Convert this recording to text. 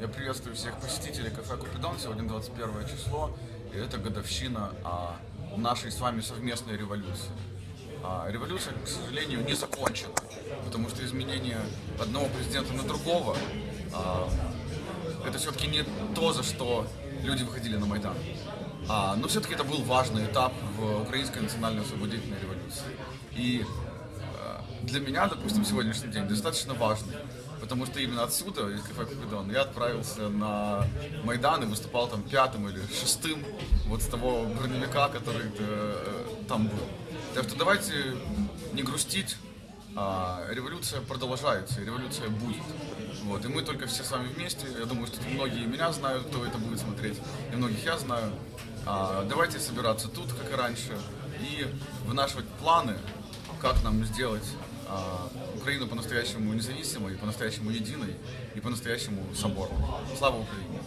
Я приветствую всех посетителей кафе Купидон. Сегодня 21 число, и это годовщина а, нашей с вами совместной революции. А, революция, к сожалению, не закончена, потому что изменение одного президента на другого а, это все-таки не то, за что люди выходили на Майдан. А, но все-таки это был важный этап в украинской национальной освободительной революции. И э, для меня, допустим, сегодняшний день достаточно важный, потому что именно отсюда, из кафе Купидон, я отправился на Майдан и выступал там пятым или шестым вот с того броневика, который э, там был. Так что давайте не грустить, а революция продолжается, революция будет. Вот, и мы только все с вами вместе. Я думаю, что многие меня знают, кто это будет смотреть, и многих я знаю. А, давайте собираться тут, как и раньше, и вынашивать планы, как нам сделать а, Украину по-настоящему независимой, по-настоящему единой и по-настоящему соборной. Слава Украине!